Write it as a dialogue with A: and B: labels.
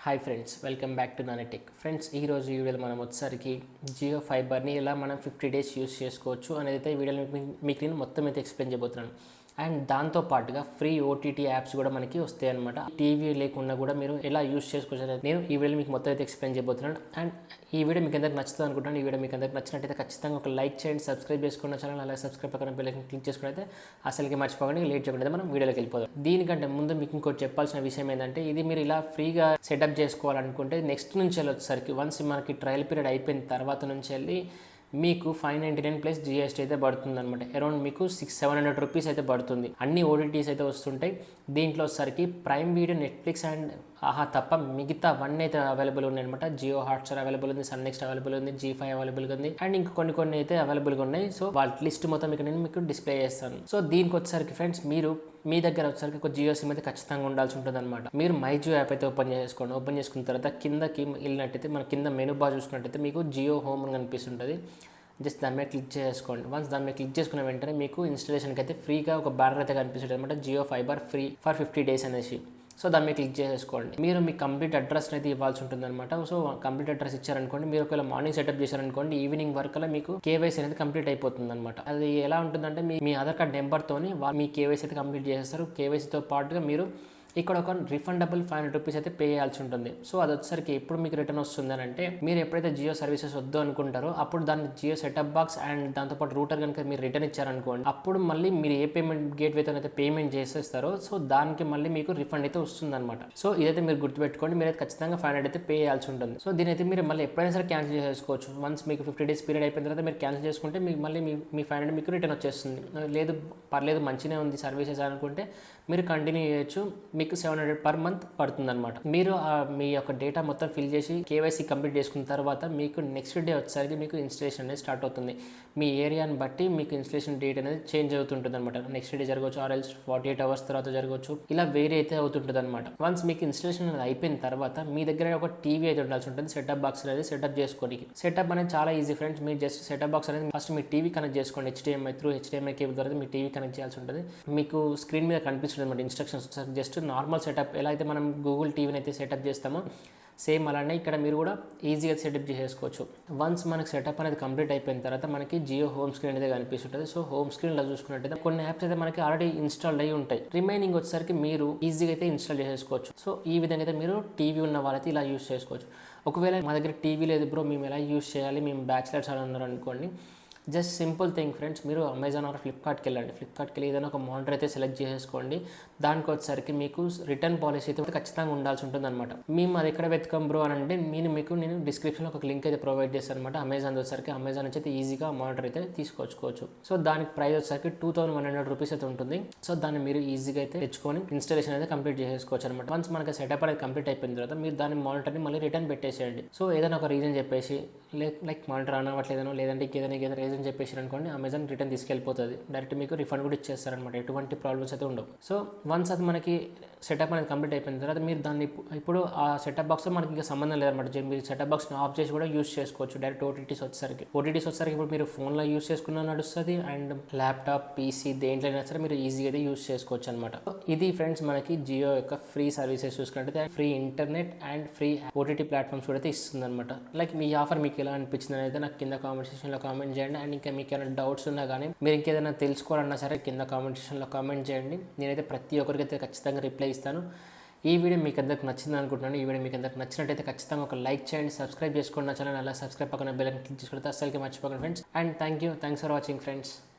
A: Hi friends welcome back to నానెటెక్ friends ఈ రోజు ఈ వీడియోలో మనం వచ్చేసరికి జియో ఫైబర్ని ఎలా మనం ఫిఫ్టీ డేస్ యూస్ చేసుకోవచ్చు అనేది అయితే ఈ వీడియోలో మీకు- మీకు నేను మొత్తం అయితే ఎక్స్ప్లెయిన్ చేయబోతున్నాను. అండ్ దాంతో పాటుగా ఫ్రీ ఓటీటీ యాప్స్ కూడా మనకి వస్తాయి అనమాట టీవీ లేకుండా కూడా మీరు ఎలా యూస్ చేసుకోవచ్చు నేను ఈ వీడియో మీకు మొత్తం అయితే ఎక్స్ప్లెయిన్ చేయబోతున్నాను. అండ్ ఈ వీడియో మీకు అందరికి నచ్చుతుంది అనుకుంటాను ఈ వీడియో మీకు అందరికి నచ్చినట్టయితే ఖచ్చితంగా ఒక లైక్ చేయండి సబ్స్క్రైబ్ చేసుకున్న ఛానల్ అలాగే సబ్స్క్రైబ్ పక్కన బెల్ క్లిక్ చేసుకుని అయితే అసలుకి మర్చిపోకండి లేట్ చేయకుండా మనం వీడియోలోకి వెళ్ళిపోదాం. దీనికంటే ముందు మీకు ఇంకోటి చెప్పాల్సిన విషయం ఏంటంటే ఇది మీరు ఇలా ఫ్రీగా సెటప్ చేసుకోవాలనుకుంటే నెక్స్ట్ నుంచి వెళ్ళి వచ్చేసరికి వన్స్ మనకి ట్రయల్ పీరియడ్ అయిపోయిన తర్వాత నుంచి వెళ్ళి మీకు five ninety nine plus GST అయితే పడుతుంది అనమాట అరౌండ్ మీకు సిక్స్ సెవెన్ హండ్రెడ్ రూపీస్ అయితే పడుతుంది. అన్ని ఓటీటీస్ అయితే వస్తుంటాయి. దీంట్లో వచ్చేసరికి ప్రైమ్ వీడియో నెట్ఫ్లిక్స్ అండ్ ఆహా తప్ప మిగతా వన్ అయితే అవైలబుల్ ఉన్నాయి అనమాట జియో హాట్స్టార్ అవైలబుల్ ఉంది సన్ నెక్స్ట్ అవైలబుల్ ఉంది జీ ఫైవ్ అవైలబుల్గా ఉంది. అండ్ ఇంకా కొన్ని కొన్ని అయితే అవైలబుల్గా ఉన్నాయి. సో వాళ్ళ లిస్ట్ మొత్తం ఇక్కడ నేను మీకు డిస్ప్లే చేస్తాను. సో దీనికి వచ్చేసరికి ఫ్రెండ్స్ మీరు మీ దగ్గర వచ్చేసరికి ఒక జియో సిమ్ అయితే ఖచ్చితంగా ఉండాల్సి ఉంటుంది అనమాట మీరు మై జియో యాప్ అయితే ఓపెన్ చేసుకోండి. ఓపెన్ చేసుకున్న తర్వాత కిందకి వెళ్ళినట్టయితే మన కింద మెనూ బార్ చూసుకున్నట్టయితే మీకు జియో హోమ్ అని కనిపిస్తుంటుంది. జస్ట్ దాని మీద క్లిక్ చేసుకోండి. వన్స్ దాని మీద క్లిక్ చేసుకున్న వెంటనే మీకు ఇన్స్టాలేషన్కి అయితే ఫ్రీగా ఒక బ్యానర్ అయితే కనిపిస్తుంది అనమాట Jio fiber free for fifty days అనేసి. సో దాన్ని క్లిక్ చేసుకోండి మీరు మీ కంప్లీట్ అడ్రస్ అయితే ఇవ్వాల్సి ఉంటుంది అనమాట సో కంప్లీట్ అడ్రస్ ఇచ్చారనుకోండి మీరు ఒకవేళ మార్నింగ్ సెటప్ చేశారనుకోండి ఈవినింగ్ వరకు మీకు కేవైసీ అనేది కంప్లీట్ అయిపోతుంది అనమాట అది ఎలా ఉంటుందంటే మీ మీ ఆధార్ కార్డ్ నెంబర్తోని మీ కేవైసీ అయితే కంప్లీట్ చేసేస్తారు. కేవైసీతో పాటుగా మీరు ఇక్కడ ఒక రిఫండబుల్ ఫైవ్ హండ్రెడ్ రూపీస్ అయితే పే చేయాల్సి ఉంటుంది. సో అది వచ్చేసరికి ఎప్పుడు మీకు రిటర్న్ వస్తుందని అంటే మీరు ఎప్పుడైతే జియో సర్వీసెస్ వద్దు అనుకుంటారో అప్పుడు దాన్ని జియో సెటప్ బాక్స్ అండ్ దాంతోపాటు రూటర్ కనుక మీరు రిటర్న్ ఇచ్చారనుకోండి అప్పుడు మళ్ళీ మీరు ఏ పేమెంట్ గేట్ వేతో అయితే పేమెంట్ చేసేస్తారో సో దానికి మళ్ళీ మీకు రిఫండ్ అయితే వస్తుంది అనమాట సో ఇదైతే మీరు గుర్తుపెట్టుకోండి మీరు అయితే ఖచ్చితంగా ఫైవ్ హండ్రెడ్ అయితే పే చేయాల్సి ఉంటుంది. సో దీని అయితే మీరు మళ్ళీ ఎప్పుడైనా సరే క్యాన్సిల్ చేసుకోవచ్చు వన్స్ మీకు ఫిఫ్టీ డేస్ పీరియడ్ అయిపోయిన తర్వాత మీరు క్యాన్సిల్ చేసుకుంటే మీకు మళ్ళీ మీ మీ ఫైవ్ హండ్రెడ్ మీకు రిటర్న్ వచ్చేస్తుంది. లేదు పర్లేదు మంచిగా ఉంది సర్వీసెస్ అనుకుంటే మీరు కంటిన్యూ చేయొచ్చు. మీకు సెవెన్ హండ్రెడ్ పర్ మంత్ పడుతుంది అనమాట మీరు మీ యొక్క డేటా మొత్తం ఫిల్ చేసి కేవైసీ కంప్లీట్ చేసుకున్న తర్వాత మీకు నెక్స్ట్ డే వచ్చేసరికి మీకు ఇన్స్టలేషన్ అనేది స్టార్ట్ అవుతుంది. మీ ఏరియాని బట్టి మీకు ఇన్స్టలేషన్ డేట్ అనేది చేంజ్ అవుతుంటుంది అనమాట నెక్స్ట్ డే జరగవచ్చు or else forty eight hours తర్వాత జరగవచ్చు. ఇలా వేరే అయితే అవుతుంటుంది అనమాట వన్స్ మీకు ఇన్స్టలేషన్ అనేది అయిపోయిన తర్వాత మీ దగ్గర ఒక టీవీ అయితే ఉండాల్సి ఉంటుంది. సెటప్ బాక్స్ అనేది సెటప్ చేసుకోవడానికి సెటప్ అనేది చాలా ఈజీ ఫ్రెండ్స్ మీరు జస్ట్ సెటప్ బాక్స్ అనేది ఫస్ట్ మీ టీవీ కనెక్ట్ చేసుకోండి. హెచ్డిఎంఐ త్రూ హెచ్డిఎంఐ కేబుల్ ద్వారా మీ టీవీ కనెక్ట్ చేయాల్సి ఉంటుంది. మీకు స్క్రీన్ మీద కనిపిస్తుంది అనమాట ఇన్స్ట్రక్షన్స్ జస్ట్ నార్మల్ సెటప్ ఎలా అయితే మనం గూగుల్ టీవీని అయితే సెటప్ చేస్తామో సేమ్ అలానే ఇక్కడ మీరు కూడా ఈజీగా సెటప్ చేసేసుకోవచ్చు. వన్స్ మనకి సెటప్ అనేది కంప్లీట్ అయిపోయిన తర్వాత మనకి జియో హోమ్ స్క్రీన్ అనేది కనిపిస్తుంటుంది. సో హోమ్ స్క్రీన్లో చూసుకున్నట్టయితే కొన్ని యాప్స్ అయితే మనకి ఆల్రెడీ ఇన్స్టాల్ అయ్యి ఉంటాయి. రిమైనింగ్ వచ్చేసరికి మీరు ఈజీగా అయితే ఇన్స్టాల్ చేసేసుకోవచ్చు. సో ఈ విధంగా అయితే మీరు టీవీ ఉన్న వాళ్ళైతే ఇలా యూస్ చేసుకోవచ్చు. ఒకవేళ మా దగ్గర టీవీ లేదు బ్రో మేము ఎలా యూస్ చేయాలి? మేము బ్యాచిలర్స్ అని ఉన్నారు అనుకోండి. జస్ట్ సింపుల్ థింగ్ ఫ్రెండ్స్ మీరు అమెజాన్ ఆర్ ఫ్లిప్కార్ట్కి వెళ్ళండి. ఫ్లిప్కార్ట్కి వెళ్ళి ఏదైనా ఒక మోడల్ అయితే సెలెక్ట్ చేసేసుకోండి. దానికి వచ్చేసరికి మీకు రిటర్న్ పాలసీ అయితే ఖచ్చితంగా ఉండాల్సి ఉంటుంది అనమాట మేము అది ఎక్కడ వెతకం బ్రో అని అంటే నేను మీకు నేను డిస్క్రిప్షన్లో ఒక లింక్ అయితే ప్రొవైడ్ చేస్తాను అనమాట అమెజాన్ వచ్చేసరికి అమెజాన్ నుంచి అయితే ఈజీగా మోడల్ అయితే తీసుకొచ్చుకోవచ్చు సో దానికి ప్రైస్ వచ్చేసరికి two thousand one hundred rupees అయితే ఉంటుంది. సో దాన్ని మీరు ఈజీగా అయితే తెచ్చుకొని ఇన్స్టాలేషన్ అయితే కంప్లీట్ చేసేసుకోవచ్చు అనమాట వన్స్ మనకి సెటప్ అనేది కంప్లీట్ అయిపోయిన తర్వాత మీరు దాని మానిటర్ని మళ్ళీ రిటర్న్ పెట్టేసేయండి. సో ఏదైనా ఒక రీజన్ చెప్పేసి లైక్ లైక్ మానిటర్ అనవట్లేదనో లేదంటే ఏదైనా ఏదైనా రీజన్ చెప్పేసి అనుకోండి అమెజాన్ రిటర్న్ తీసుకెళ్ళిపోతుంది. డైరెక్ట్ మీకు రిఫండ్ కూడా ఇచ్చేస్తారనమాట ఎటువంటి ప్రాబ్లమ్స్ అయితే ఉండవు. సో వన్స్ అది మనకి సెటప్ అనేది కంప్లీట్ అయిపోయిన తర్వాత మీరు దాన్ని ఇప్పుడు ఆ సెటప్ బాక్స్ మనకి ఇంకా సంబంధం లేదనమాట మీరు సెటప్ బాక్స్ని ఆఫ్ చేసి కూడా యూస్ చేసుకోవచ్చు. డైరెక్ట్ ఓటీటీస్ వచ్చేసరికి. ఓటీటీస్ వచ్చేసరికి ఇప్పుడు మీరు ఫోన్లో యూస్ చేసుకున్నా నడుస్తుంది అండ్ ల్యాప్టాప్ పీసీ దేంట్లో అయినా సరే మీరు ఈజీగా అయితే యూస్ చేసుకోవచ్చు అనమాట ఇది ఫ్రెండ్స్ మనకి జియో యొక్క ఫ్రీ సర్వీసెస్ చూసుకున్నట్టయితే free internet and free OTT platforms కూడా అయితే ఇస్తుంది అనమాట లైక్ మీ ఆఫర్ మీకు ఎలా అనిపించింది అనేది నాకు కింద కామెంట్ సెక్షన్లో కామెంట్ చేయండి. అండ్ ఇంకా మీకు ఏమైనా డౌట్స్ ఉన్నా కానీ మీరు ఇంకేదైనా తెలుసుకోవాలన్నా సరే కింద కామెంట్ సెక్షన్లో కామెంట్ చేయండి. నేనైతే ప్రతి ఒక్కరికి అయితే ఖచ్చితంగా రిప్లై ఇస్తాను. ఈ వీడియో మీకు అందరికి నచ్చింది అనుకుంటున్నాను. ఈ వీడియో మీకు అందరికి నచ్చినట్టయితే ఖచ్చితంగా ఒక లైక్ చేయండి సబ్స్క్రైబ్ చేసుకోండి నా ఛానల్ అలా సబ్స్క్రైబ్ పక్కన బెల్ క్లిక్ చేసుకుంటే అసలుకి మర్చిపోకండి friends and thank you thanks for watching friends